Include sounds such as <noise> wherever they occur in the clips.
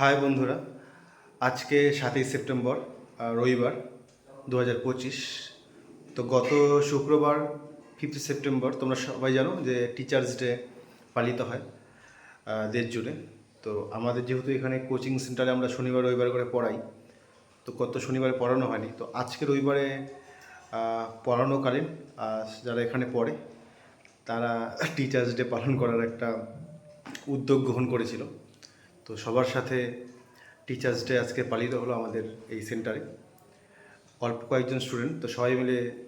High বন্ধুরা, আজকে সাতই সেপ্টেম্বর রবিবার দু হাজার পঁচিশ। তো গত শুক্রবার ফিফথ সেপ্টেম্বর, তোমরা সবাই জানো যে টিচার্স ডে পালিত হয় দেশ জুড়ে তো আমাদের যেহেতু এখানে কোচিং সেন্টারে আমরা শনিবার, রবিবার করে পড়াই, তো গত শনিবারে পড়ানো হয়নি। তো আজকে রবিবারে পড়ানোকালীন যারা এখানে পড়ে, তারা টিচার্স ডে পালন করার একটা উদ্যোগ গ্রহণ করেছিল। তো সবার সাথে টিচার্স ডে আজকে পালিত হলো আমাদের এই সেন্টারে অল্প কয়েকজন স্টুডেন্ট তো সবাই মিলে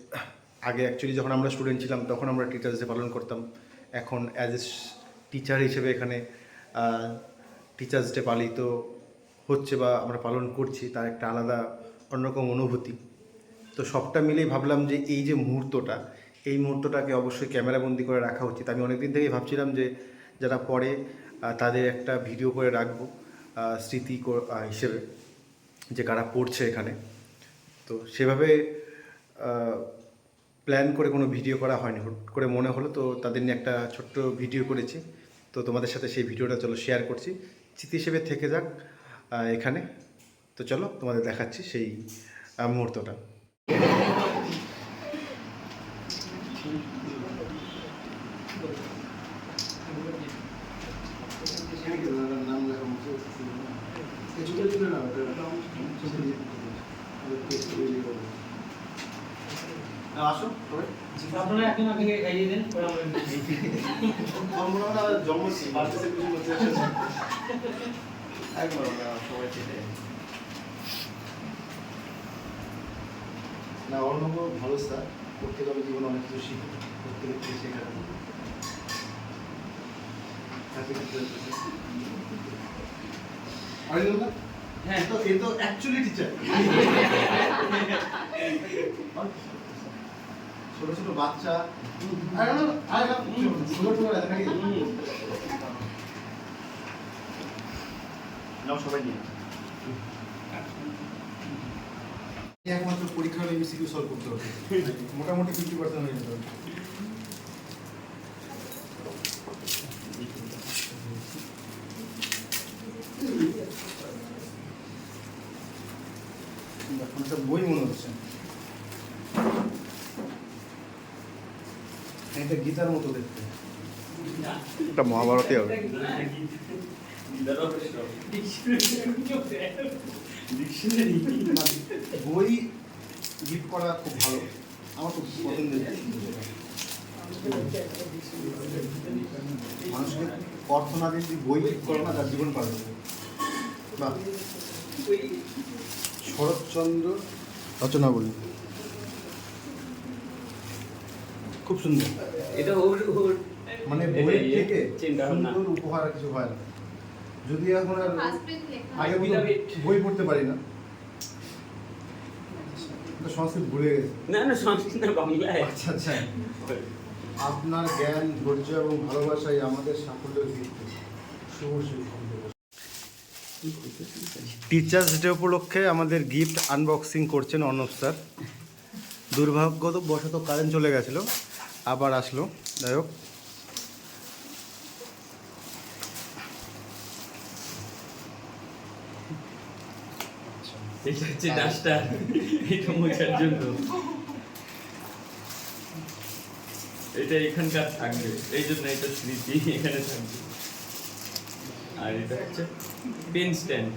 আগে অ্যাকচুয়ালি যখন আমরা স্টুডেন্ট ছিলাম তখন আমরা টিচার্স ডে পালন করতাম। এখন অ্যাজ এ টিচার হিসেবে এখানে টিচার্স ডে পালিত হচ্ছে বা আমরা পালন করছি তার একটা আলাদা অন্যরকম অনুভূতি। তো সবটা মিলেই ভাবলাম যে এই যে মুহূর্তটা এই মুহূর্তটাকে অবশ্যই ক্যামেরাবন্দি করে রাখা উচিত। আমি অনেকদিন থেকেই ভাবছিলাম যে যারা আহ, তাদের একটা ভিডিও করে রাখব স্মৃতি হিসেবে, যে কারা পড়ছে এখানে। তো সেভাবে প্ল্যান করে কোনো ভিডিও করা হয়নি। হুট করে মনে হলো তো তাদের নিয়ে একটা ছোট্ট ভিডিও করেছি। তো তোমাদের সাথে সেই ভিডিওটা চলো শেয়ার করছি। স্মৃতি হিসেবে থেকে যাক এখানে। তো চলো তোমাদের দেখাচ্ছি সেই মুহূর্তটা। আসো সবাই আপনারা এখন আপনাকে খাইয়ে দেন আমরা জন্মছি বাচ্চা কিছু করতে একবার সবাই চেটে না অর্ণব ভালো স্যার করতে গেলে জীবনে অনেক কিছু শিখে করতে শেখাতে হ্যাঁ। তো এ তো অ্যাকচুয়ালি টিচার <laughs> ছোট ছোট বাচ্চা। সবাই নিয়ে। একমাত্র পরীক্ষা হলে এমসিকিউ সলভ করতে হবে। মোটামুটি ফিফটি পার্সেন্ট হয়ে যেতে হবে এখন একটা বই মনে হচ্ছে। এটা গীতার মতো দেখতে। এটা মহাভারতই হবে। বই গিফট করা খুব ভালো। আমার খুব পছন্দের মানুষকে অর্থ না দিয়ে বই গিফট করো না তার জীবন বা শরৎচন্দ্র রচনা বলি খুব সুন্দর। এটা ওর ওর মানে বইয়ের ইয়ে, থেকে সুন্দর উপহার কিছু হয় না। যদি এখন আর আগে বই পড়তে পারি না। তো সংস্কৃত ভুলে গেছে। না না সংস্কৃত না বাংলায়। আচ্ছা আচ্ছা। আপনার জ্ঞান ধৈর্য এবং ভালোবাসাই আমাদের সাফল্যের ভিত্তি। শুভ টিচার্স ডে উপলক্ষে আমাদের গিফট আনবক্সিং করছেন অর্ণব স্যার। দুর্ভাগ্যত বশত কারেন্ট চলে গেছিল। আবার আসলো যাই হোক। এটা হচ্ছে ডাস্টার এটা মোছার জন্য। এটা এখানকার থাকবে এই জন্য এটা স্মৃতি এখানে থাকবে। আর এটা হচ্ছে পেন স্ট্যান্ড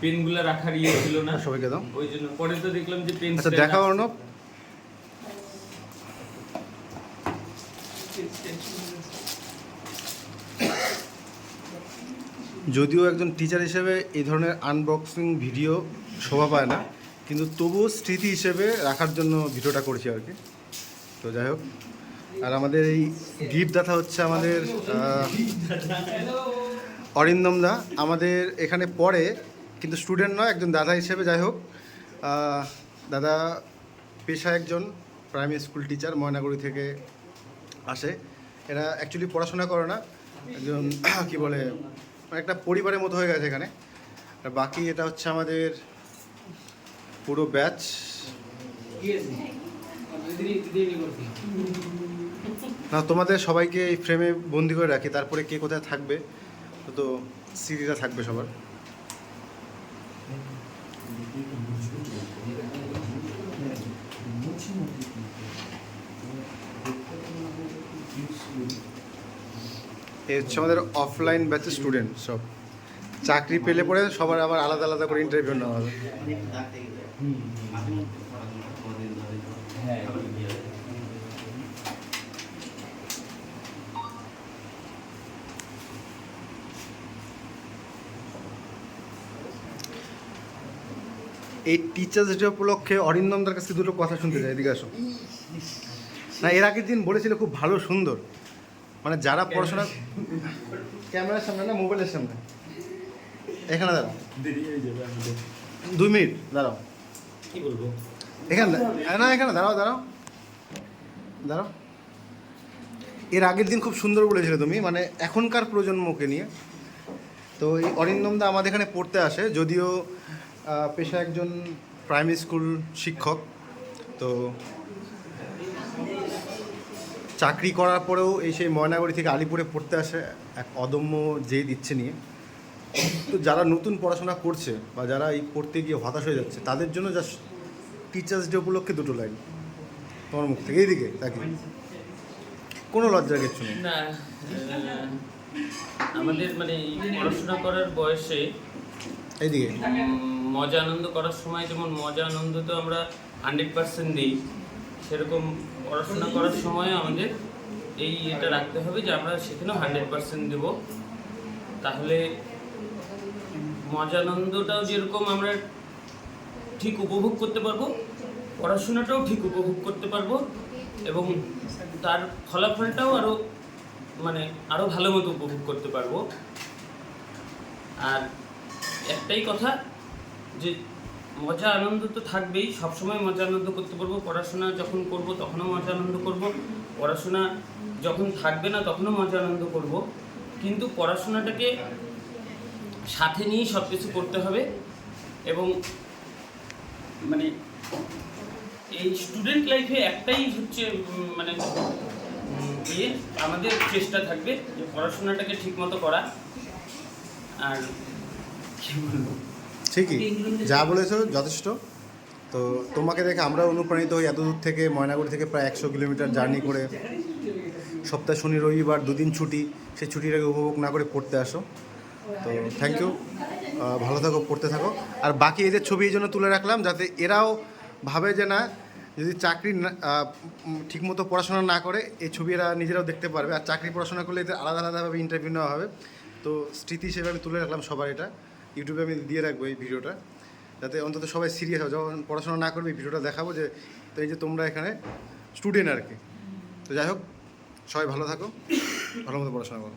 পেনগুলো রাখার ইয়ে ছিল না? সবাইকে দাও। ওই জন্য পরে তো দেখলাম যে পেন আচ্ছা দেখা অর্ণব। যদিও একজন টিচার হিসেবে এই ধরনের আনবক্সিং ভিডিও শোভা পায় না, কিন্তু তবুও স্মৃতি হিসেবে রাখার জন্য ভিডিওটা করছি আর কি। তো যাই হোক, আর আমাদের এই গিফট দাতা হচ্ছে আমাদের অরিন্দম দা। আমাদের এখানে পড়ে, কিন্তু স্টুডেন্ট নয়, একজন দাদা হিসেবে যাই হোক। দাদা পেশা একজন প্রাইমারি স্কুল টিচার ময়নাগুড়ি থেকে আসে। এরা অ্যাকচুয়ালি পড়াশোনা করে না। একজন, কি বলে, একটা পরিবারের মতো হয়ে গেছে এখানে। আর বাকি এটা হচ্ছে আমাদের পুরো ব্যাচ। না, তোমাদের সবাইকে এই ফ্রেমে বন্দি করে রাখি। তারপরে কে কোথায় থাকবে, তো স্মৃতিটা থাকবে সবার। এই হচ্ছে আমাদের অফলাইন ব্যাচের স্টুডেন্ট সব। চাকরি পেলে পরে সবার আবার আলাদা আলাদা করে ইন্টারভিউ নেওয়া হবে। এই টিচার্স ডে উপলক্ষে অরিন্দমদার কাছে দুটো কথা শুনতে চাই, এদিকে আসো। না এর আগের দিন বলেছিল খুব ভালো সুন্দর। মানে যারা পড়াশোনা ক্যামেরার সামনে না মোবাইলের সামনে? এখানে দাঁড়াও। দুই মিনিট দাঁড়াও। কি বলব? এখানে না এখানে দাঁড়াও দাঁড়াও। দাঁড়াও। এর আগের দিন খুব সুন্দর বলেছিলে তুমি মানে এখনকার প্রজন্মকে নিয়ে। তো এই অরিন্দমদা আমাদের এখানে পড়তে আসে যদিও পেশা একজন প্রাইমারি স্কুল শিক্ষক। তো চাকরি করার পরেও এই সেই ময়নাগুড়ি থেকে আলিপুরে পড়তে আসে এক অদম্য জেদ ইচ্ছে নিয়ে। তো যারা নতুন পড়াশোনা করছে বা যারা এই পড়তে গিয়ে হতাশ হয়ে যাচ্ছে তাদের জন্য জাস্ট টিচার্স ডে উপলক্ষে দুটো লাইন তোমার মুখ থেকে এইদিকে তাকে কোনো লজ্জা কিছু নেই। না আমাদের মানে এই পড়াশোনা করার বয়সে এইদিকে। মজা আনন্দ করার সময় যেমন মজা আনন্দ তো আমরা হান্ড্রেড পার্সেন্ট দিই সেরকম পড়াশোনা করার সময় আমাদের এই এটা রাখতে হবে যে আমরা সেখানেও হান্ড্রেড পার্সেন্ট দেবো। তাহলে মজা আনন্দটাও যেরকম আমরা ঠিক উপভোগ করতে পারব, পড়াশোনাটাও ঠিক উপভোগ করতে পারব এবং তার ফলাফলটাও আরও মানে আরও ভালো মতো উপভোগ করতে পারব। আর একটাই কথা যে মজা আনন্দ তো থাকবেই, সবসময় মজা আনন্দ করতে পারব, পড়াশোনা যখন করব তখনও মজা আনন্দ করব, পড়াশোনা যখন থাকবে না তখনও মজা আনন্দ করব, কিন্তু পড়াশোনাটাকে সাথে নিয়েই সব কিছু করতে হবে এবং মানে এই স্টুডেন্ট লাইফে একটাই হচ্ছে মানে ইয়ে আমাদের চেষ্টা থাকবে যে পড়াশোনাটাকে ঠিকমতো করা। আর কি বলব? ঠিকই। যা বলেছ যথেষ্ট। তো তোমাকে দেখে আমরা অনুপ্রাণিত হই। এত দূর থেকে ময়নাগুড়ি থেকে প্রায় একশো কিলোমিটার জার্নি করে সপ্তাহে শনি রবিবার দুদিন ছুটি। সেই ছুটিটাকে উপভোগ না করে পড়তে আসো। তো থ্যাংক ইউ ভালো থাকো পড়তে থাকো। আর বাকি এদের ছবি এই জন্য তুলে রাখলাম যাতে এরাও ভাবে যে না যদি চাকরি ঠিকমতো পড়াশোনা না করে এই ছবি এরা নিজেরাও দেখতে পারবে। আর চাকরি পড়াশোনা করলে এদের আলাদা আলাদাভাবে ইন্টারভিউ নেওয়া হবে। তো স্মৃতি হিসেবে আমি তুলে রাখলাম সবার এটা। ইউটিউবে আমি দিয়ে রাখব এই ভিডিওটা, যাতে অন্তত সবাই সিরিয়াস হবে। যখন পড়াশোনা না করবে ভিডিওটা দেখাবো যে, তো এই যে তোমরা এখানে স্টুডেন্ট আর কি। তো যাই হোক, সবাই ভালো থাকো, ভালো মতো পড়াশোনা করো।